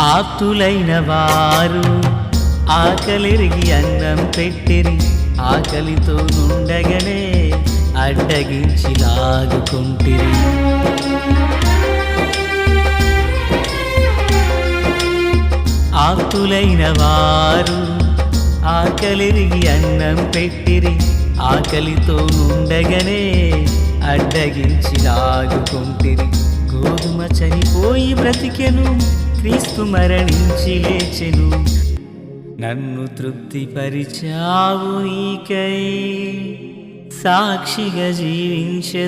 ఆప్తులైన వారు ఆకలిరిగి అన్నం పెట్టిరి ఆకలితో నుండగనే అడ్డగించి లాగుకుంటిరి. ఆప్తులైన వారు ఆకలిరిగి అన్నం పెట్టిరి ఆకలితో నుండగనే అడ్డగించి లాగుకుంటిరి. గోధుమ చనిపోయి బ్రతికెను క్రీస్తు మరణించి లేచెను. నన్ను తృప్తిపరిచావు నీకై. సాక్షిగా జీవించదనయ్యా.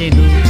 chez nous.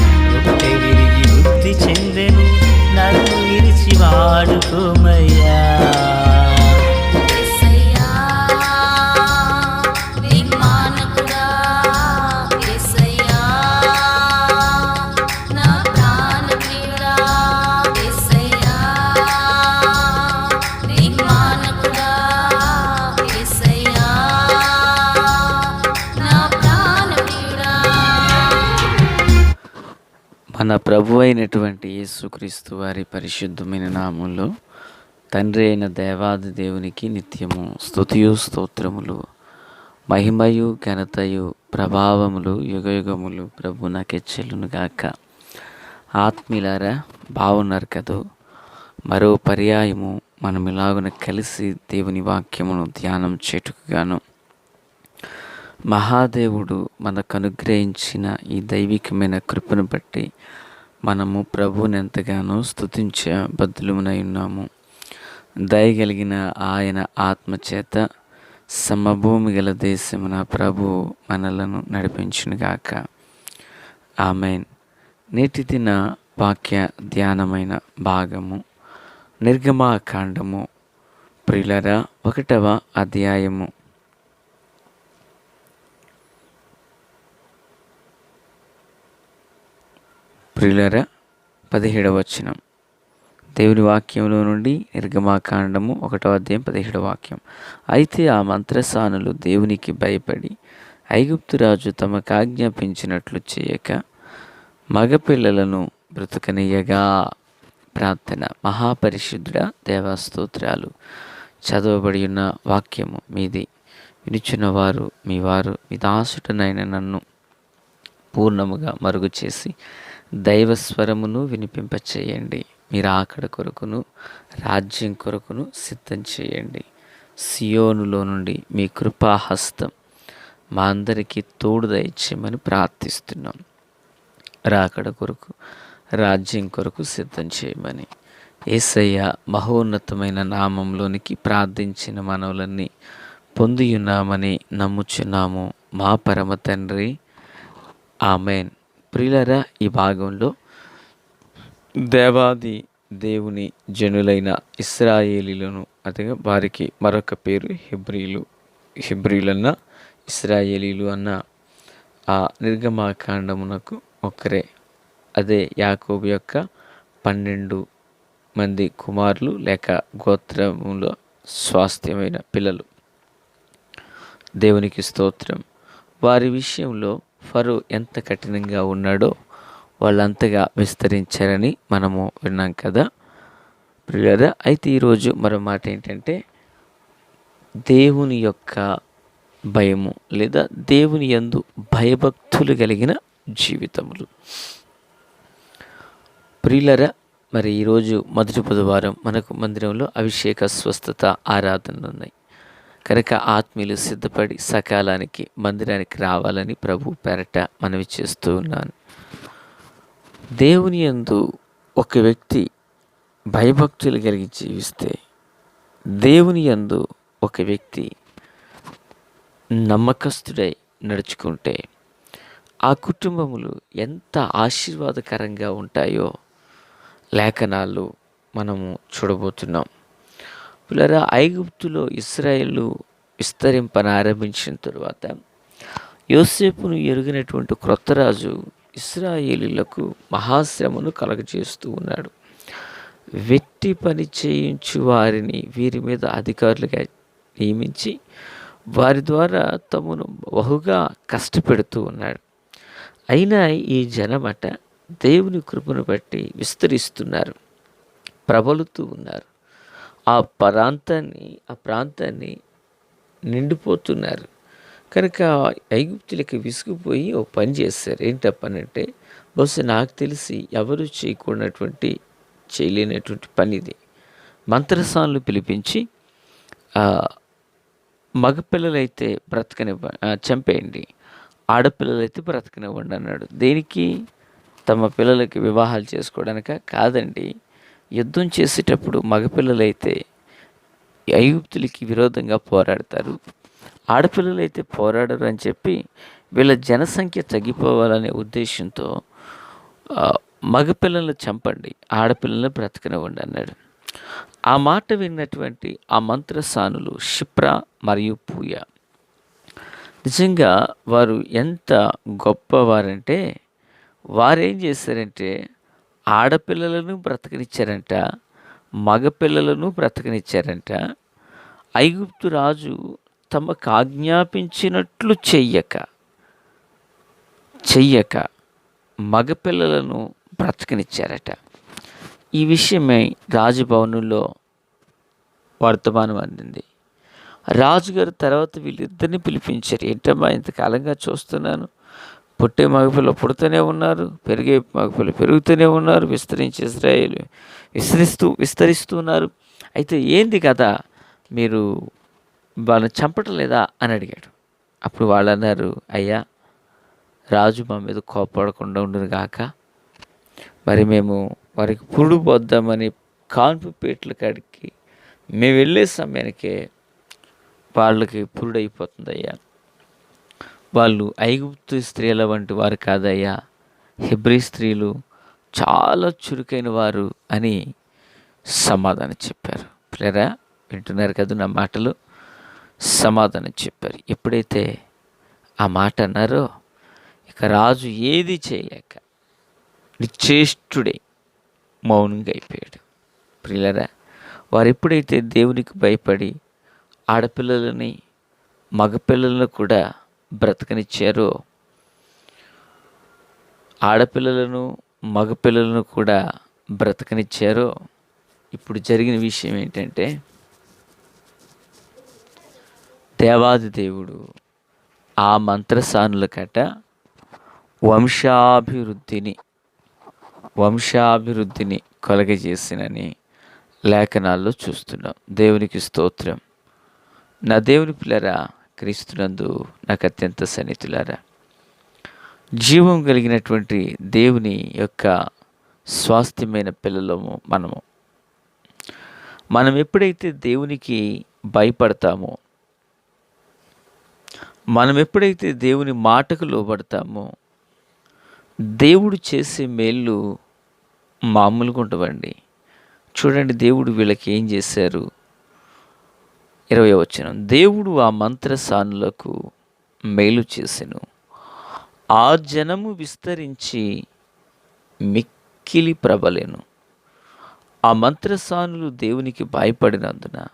మన ప్రభు అయినటువంటి యేసుక్రీస్తు వారి పరిశుద్ధమైన నామంలో తండ్రి అయిన దేవాది దేవునికి నిత్యము స్థుతియు స్తోత్రములు. మహిమయు ఘనతయు ప్రభావములు యుగయుగములు ప్రభు నాకెచ్చెలును గాక. ఆత్మీలారా బాగున్నారు కదూ? మరో పర్యాయము మనం ఇలాగున కలిసి దేవుని వాక్యమును ధ్యానం చేటుకుగాను. మహాదేవుడు మనకు అనుగ్రహించిన ఈ దైవికమైన కృపను బట్టి మనము ప్రభువుని ఎంతగానో స్థుతించే బద్దులమునై ఉన్నాము. దయగలిగిన ఆయన ఆత్మచేత సమభూమి గల దేశమున ప్రభు మనలను నడిపించునుగాక. ఆమెన్. నేటి దిన వాక్య ధ్యానమైన భాగము నిర్గమాకాండము. ప్రిలర ఒకటవ అధ్యాయము. ప్రియులర పదిహేడవ వచనం. దేవుని వాక్యంలో నుండి నిర్గమాకాండము ఒకటో అధ్యాయం పదిహేడవ వాక్యం. అయితే ఆ మంత్రసానులు దేవునికి భయపడి ఐగుప్తురాజు తమకు ఆజ్ఞాపించినట్లు చేయక మగపిల్లలను బ్రతుకనీయగా. ప్రార్థన. మహాపరిశుద్ధుడ దేవాస్తోత్రాలు. చదవబడి ఉన్న వాక్యము మీది. వినిచున్న వారు మీ వారు మీ దాసుటనైన నన్ను పూర్ణముగా మరుగు చేసి దైవస్వరమును వినిపింపచేయండి. మీరు ఆకడ కొరకును రాజ్యం కొరకును సిద్ధం చేయండి. సియోనులో నుండి మీ కృపాహస్తం మా అందరికీ తోడు దయచేయమని ప్రార్థిస్తున్నాం. రాకడ కొరకు రాజ్యం కొరకు సిద్ధం చేయమని. ఏసయ్య మహోన్నతమైన నామంలోనికి ప్రార్థించిన మనవులన్నీ పొందియున్నామని నమ్ముచున్నాము. మా పరమ తండ్రి. ఆమెన్. ప్రియులరా ఈ భాగంలో దేవాది దేవుని జనులైన ఇస్రాయేలీలను అదే వారికి మరొక పేరు హిబ్రీలు హెబ్రీలన్న ఇస్రాయేలీలు అన్న ఆ నిర్గమాకాండమునకు ఒకరే అదే యాకోబు యొక్క పన్నెండు మంది కుమారులు లేక గోత్రములో స్వాస్థ్యమైన పిల్లలు. దేవునికి స్తోత్రం. వారి విషయంలో ఫరు ఎంత కఠినంగా ఉన్నాడో వాళ్ళంతగా విస్తరించారని మనము విన్నాం కదా. ప్రియులరా అయితే ఈరోజు మరో మాట ఏంటంటే దేవుని యొక్క భయము లేదా దేవుని యందు భయభక్తులు కలిగిన జీవితములు. ప్రియులరా మరి ఈరోజు మొదటి బుధవారం మనకు మందిరంలో అభిషేక స్వస్థత ఆరాధనలు ఉన్నాయి. కనుక ఆత్మీయులు సిద్ధపడి సకాలానికి మందిరానికి రావాలని ప్రభు పేరట మనవి చేస్తూ ఉన్నాను. దేవుని యందు ఒక వ్యక్తి భయభక్తులు కలిగి జీవిస్తే దేవుని యందు ఒక వ్యక్తి నమ్మకస్తుడై నడుచుకుంటే ఆ కుటుంబములు ఎంత ఆశీర్వాదకరంగా ఉంటాయో లేఖనాలు మనము చూడబోతున్నాం. పిల్లరా ఐగుప్తులో ఇస్రాయేలు విస్తరింపన ఆరంభించిన తరువాత యోసేపును ఎరిగినటువంటి క్రొత్త రాజు ఇస్రాయేలీలకు మహాశ్రమను కలగజేస్తూ ఉన్నాడు. వెట్టి పని చేయించు వారిని వీరి మీద అధికారులుగా నియమించి వారి ద్వారా తమను బహుగా కష్టపెడుతూ ఉన్నాడు. అయినా ఈ జనమట దేవుని కృపను బట్టి విస్తరిస్తున్నారు ప్రబలుతూ ఉన్నారు. ఆ ప్రాంతాన్ని ఆ ప్రాంతాన్ని నిండిపోతున్నారు. కనుక ఐగుప్తులకి విసిగిపోయి ఓ పని చేస్తారు. ఏంటి బహుశా నాకు తెలిసి ఎవరు చేయకూడనటువంటి చేయలేనటువంటి పని ఇది. మంత్రసానులు పిలిపించి మగపిల్లలైతే బ్రతకనివ్వ చంపేయండి. ఆడపిల్లలైతే బ్రతకనివ్వండి అన్నాడు. దేనికి? తమ పిల్లలకి వివాహాలు చేసుకోవడానిక? కాదండి. యుద్ధం చేసేటప్పుడు మగపిల్లలైతే ఐగుప్తులకి విరోధంగా పోరాడతారు. ఆడపిల్లలైతే పోరాడరు అని చెప్పి వీళ్ళ జనసంఖ్య తగ్గిపోవాలనే ఉద్దేశంతో మగపిల్లలను చంపండి ఆడపిల్లలను బ్రతకనివ్వండి అన్నాడు. ఆ మాట విన్నటువంటి ఆ మంత్రసానులు క్షిప్ర మరియు పూయ. నిజంగా వారు ఎంత గొప్పవారంటే వారేం చేశారంటే ఆడపిల్లలను బ్రతకనిచ్చారంట మగపిల్లలను బ్రతకనిచ్చారంట ఐగుప్తు రాజు తమకు ఆజ్ఞాపించినట్లు చెయ్యక చెయ్యక మగపిల్లలను బ్రతకనిచ్చారట. ఈ విషయమై రాజభవనంలో వర్తమానం అందింది. రాజుగారు తర్వాత వీళ్ళిద్దరిని పిలిపించారు. ఏంటమ్మా ఇంతకాలంగా చూస్తున్నాను? పుట్టే మగపిల్ల పుడుతూనే ఉన్నారు పెరిగే మగపిల్ల పెరుగుతూనే ఉన్నారు విస్తరించే ఇస్రాయేల్ విస్తరిస్తూ విస్తరిస్తూ ఉన్నారు అయితే ఏంది కదా మీరు వాళ్ళని చంపటం లేదా అని అడిగాడు. అప్పుడు వాళ్ళు అన్నారు అయ్యా రాజు మా మీద కోపడకుండా ఉండను గాక. మరి మేము వారికి పురుడు పోద్దామని కాన్పు పీటల కాడికి మేము వెళ్ళే సమయానికే వాళ్ళకి పురుడు అయిపోతుంది అయ్యా వాళ్ళు ఐగుప్తు స్త్రీల వంటి వారు కాదయ్యా. హెబ్రీ స్త్రీలు చాలా చురుకైన వారు అని సమాధానం చెప్పారు. ప్లేరా వింటున్నారు కదా నా మాటలు? సమాధానం చెప్పారు. ఎప్పుడైతే ఆ మాట అన్నారో ఇక రాజు ఏది చేయలేక నిశ్చేష్టుడే మౌనంగా అయిపోయాడు. ప్రియులరా వారు ఎప్పుడైతే దేవునికి భయపడి ఆడపిల్లలని మగపిల్లలను కూడా బ్రతకనిచ్చారో. ఆడపిల్లలను మగపిల్లలను కూడా బ్రతకనిచ్చారో. ఇప్పుడు జరిగిన విషయం ఏంటంటే దేవాది దేవుడు ఆ మంత్రసానుల కట వంశాభివృద్ధిని వంశాభివృద్ధిని కలగజేసినని లేఖనాల్లో చూస్తున్నాం. దేవునికి స్తోత్రం. నా దేవుని పిల్లరా క్రీస్తునందు నాకు అత్యంత సన్నిహితులారా. జీవం కలిగినటువంటి దేవుని యొక్క స్వాస్థ్యమైన పిల్లలము మనము. మనం ఎప్పుడైతే దేవునికి భయపడతామో మనం ఎప్పుడైతే దేవుని మాటకు లోబడతామో దేవుడు చేసే మేళ్ళు మామూలుగా ఉండవండి. చూడండి దేవుడు వీళ్ళకి ఏం చేశారు? ఇరవై వచ్చిన దేవుడు ఆ మంత్రసానులకు మేలు చేసెను. ఆ జనము విస్తరించి మిక్కిలి ప్రబలెను. ఆ మంత్రసానులు దేవునికి భయపడినందున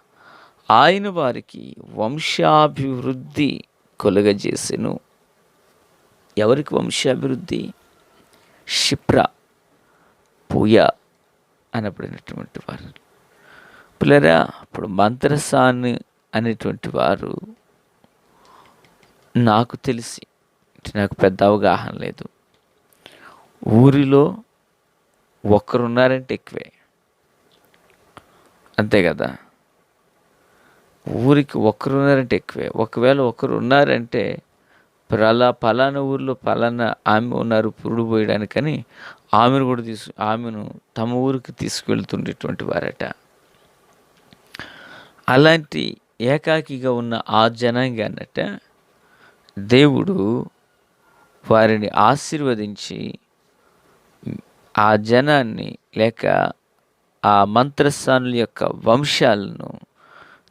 ఆయన వారికి వంశాభివృద్ధి కొలగజేసెను. ఎవరికి వంశాభివృద్ధి? క్షిప్ర పూయ అనబడినటువంటి వారు. పిల్లరా ఇప్పుడు మంత్రసాని అనేటువంటి వారు నాకు తెలిసి నాకు పెద్ద అవగాహన లేదు. ఊరిలో ఒక్కరున్నారంటే ఎక్కువే. అంతే కదా? ఊరికి ఒక్కరున్నారంటే ఎక్కువే. ఒకవేళ ఒకరు ఉన్నారంటే అలా పలానా ఊరిలో పలానా ఆమె ఉన్నారు పురుడు పోయడానికని ఆమెను కూడా తీసు ఆమెను తమ ఊరికి తీసుకువెళ్తుండేటువంటి వారట. అలాంటి ఏకాకిగా ఉన్న ఆ జనాంగాన్నట దేవుడు వారిని ఆశీర్వదించి ఆ జనాన్ని లేక ఆ మంత్రస్థానుల యొక్క వంశాలను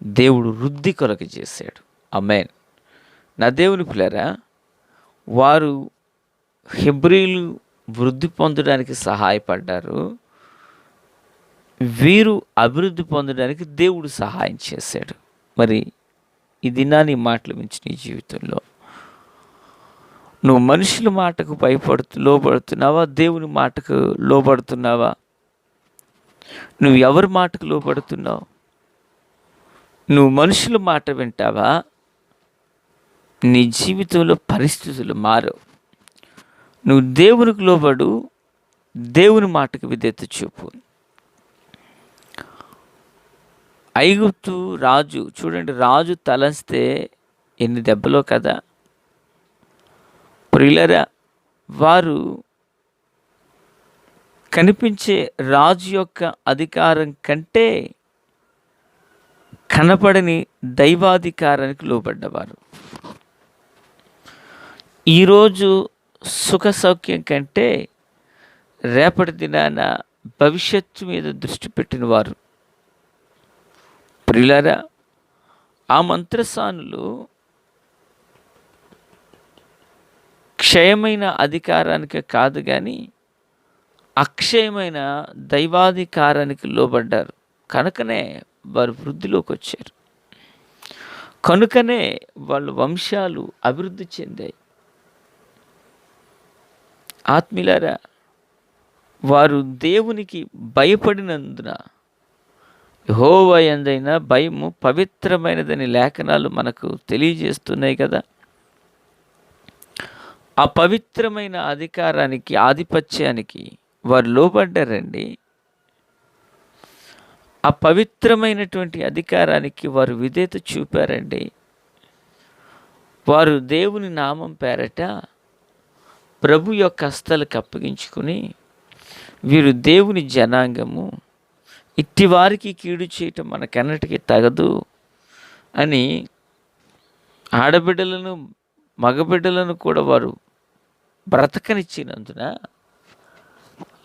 దేవుడు వృద్ధి కొరకు చేశాడు. అమెన్ నా దేవుని పిల్లరా వారు హెబ్రీలు వృద్ధి పొందడానికి సహాయపడ్డారు. వీరు అభివృద్ధి పొందడానికి దేవుడు సహాయం చేశాడు. మరి ఈ దినాన్ని మాటలు మించి నీ జీవితంలో. నువ్వు మనుషుల మాటకు భయపడుతు లోబడుతున్నావా? దేవుని మాటకు లోబడుతున్నావా? నువ్వు ఎవరి మాటకు లోబడుతున్నావు? నువ్వు మనుషుల మాట వింటావా? నీ జీవితంలో పరిస్థితులు మారవు. నువ్వు దేవునికి లోబడు దేవుని మాటకు విధేత చూపు. ఐగుప్తు రాజు చూడండి రాజు తలస్తే ఎన్ని దెబ్బలో కదా. ప్రియులరా వారు కనిపించే రాజు యొక్క అధికారం కంటే కనపడని దైవాధికారానికి లోబడ్డవారు. ఈరోజు సుఖ సౌఖ్యం కంటే రేపటి దినాన భవిష్యత్తు మీద దృష్టి పెట్టిన వారు ప్రియులారా ఆ మంత్రసానులు క్షయమైన అధికారానికి కాదు కానీ అక్షయమైన దైవాధికారానికి లోబడ్డారు. కనుకనే వారు వృద్ధిలోకి వచ్చారు. కనుకనే వాళ్ళ వంశాలు అభివృద్ధి చెందాయి. ఆత్మీయులారా వారు దేవునికి భయపడినందున యహోవ ఎందైనా భయము పవిత్రమైనదని లేఖనాలు మనకు తెలియజేస్తున్నాయి కదా. ఆ పవిత్రమైన అధికారానికి ఆధిపత్యానికి వారు లోబడ్డారండి. ఆ పవిత్రమైనటువంటి అధికారానికి వారు విధేత చూపారండి. వారు దేవుని నామం పేరట ప్రభు యొక్క హస్తలకు అప్పగించుకుని వీరు దేవుని జనాంగము ఇట్టి వారికి కీడు చేయటం మనకెన్నటికీ తగదు అని ఆడబిడ్డలను మగబిడ్డలను కూడా వారు బ్రతకనిచ్చినందున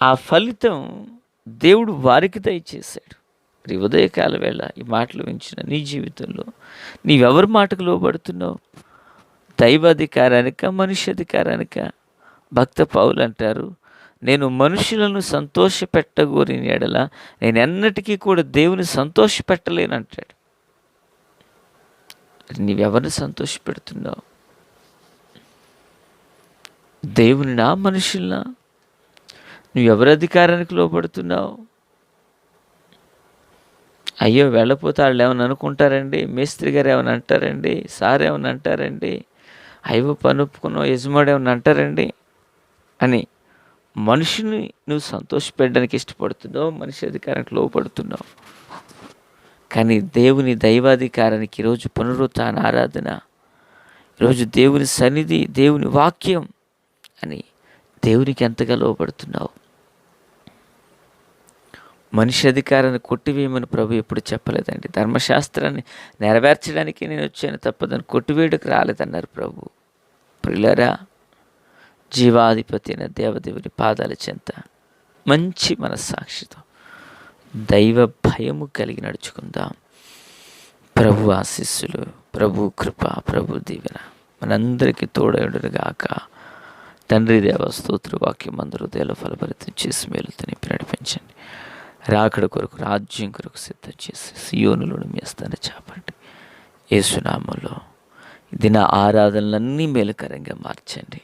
ఆ ఫలితం దేవుడు వారికి దయచేశాడు. మరి ఉదయకాల వేళ ఈ మాటలు వించిన నీ జీవితంలో నీవెవరి మాటకు లోబడుతున్నావు? దైవాధికారానిక మనుష్యాధికారానిక భక్త పావులు అంటారు. నేను మనుషులను సంతోషపెట్టగోరిన ఎడల నేను ఎన్నటికీ కూడా దేవుని సంతోషపెట్టలేను అంటాడు నీవెవరిని సంతోషపెడుతున్నావు? దేవునినా మనుషుల్నా? నువ్వు ఎవరి అధికారానికి లోపడుతున్నావు అయ్యో వెళ్ళపోతే వాళ్ళు ఏమైనా అనుకుంటారండి? మేస్త్రి గారు ఏమైనా అంటారండి? సార్ ఏమైనా అంటారండి? అయ్యో పని ఒప్పుకున్నావు? యజమాడు ఏమైనా అంటారండి? అని మనిషిని నువ్వు సంతోషపెట్టడానికి ఇష్టపడుతున్నావు మనిషి అధికారానికి లోపడుతున్నావు కానీ దేవుని దైవాధికారానికి ఈరోజు పునరుత్న ఆరాధన ఈరోజు దేవుని సన్నిధి దేవుని వాక్యం అని దేవునికి ఎంతగా లోపడుతున్నావు మనిషి అధికారాన్ని కొట్టివేయమని ప్రభు ఎప్పుడు చెప్పలేదండి. ధర్మశాస్త్రాన్ని నెరవేర్చడానికి నేను వచ్చాను తప్పదని కొట్టివేయడానికి రాలేదన్నారు ప్రభు. ప్రిలరా జీవాధిపతి అయిన దేవదేవుని పాదాల చెంత మంచి మనస్సాక్షితో దైవ భయము కలిగి నడుచుకుందాం. ప్రభు ఆశీస్సులు ప్రభు కృప ప్రభు దీవెన మనందరికీ తోడయుడుగాక తండ్రి దేవ స్తోత్ర వాక్యం అందరూ దేవ ఫలభరితం చేసి మేలుతో నింపి నడిపించండి. రాకడ కొరకు రాజ్యం కొరకు సిద్ధం చేసి సియోనులను మేస్తాన చేపండి చాపండి. యేసునామంలో దిన ఆరాధనలన్నీ మేలుకరంగా మార్చండి.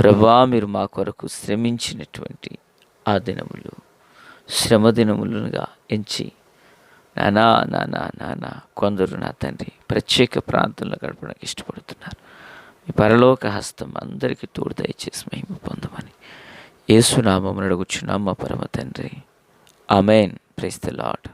ప్రభా మీరు మా కొరకు శ్రమించినటువంటి ఆ దినములు శ్రమ దినములుగా ఎంచి నానా నానా నానా కొందరు నా తండ్రి ప్రత్యేక ప్రాంతంలో గడపడానికి ఇష్టపడుతున్నారు. మీ పరలోక హస్తం అందరికీ తోడు దయచేసి మహిమ పొందమని ఏసునామం అడుగుచున్నాం మా పరమ తండ్రి. Amen price the lord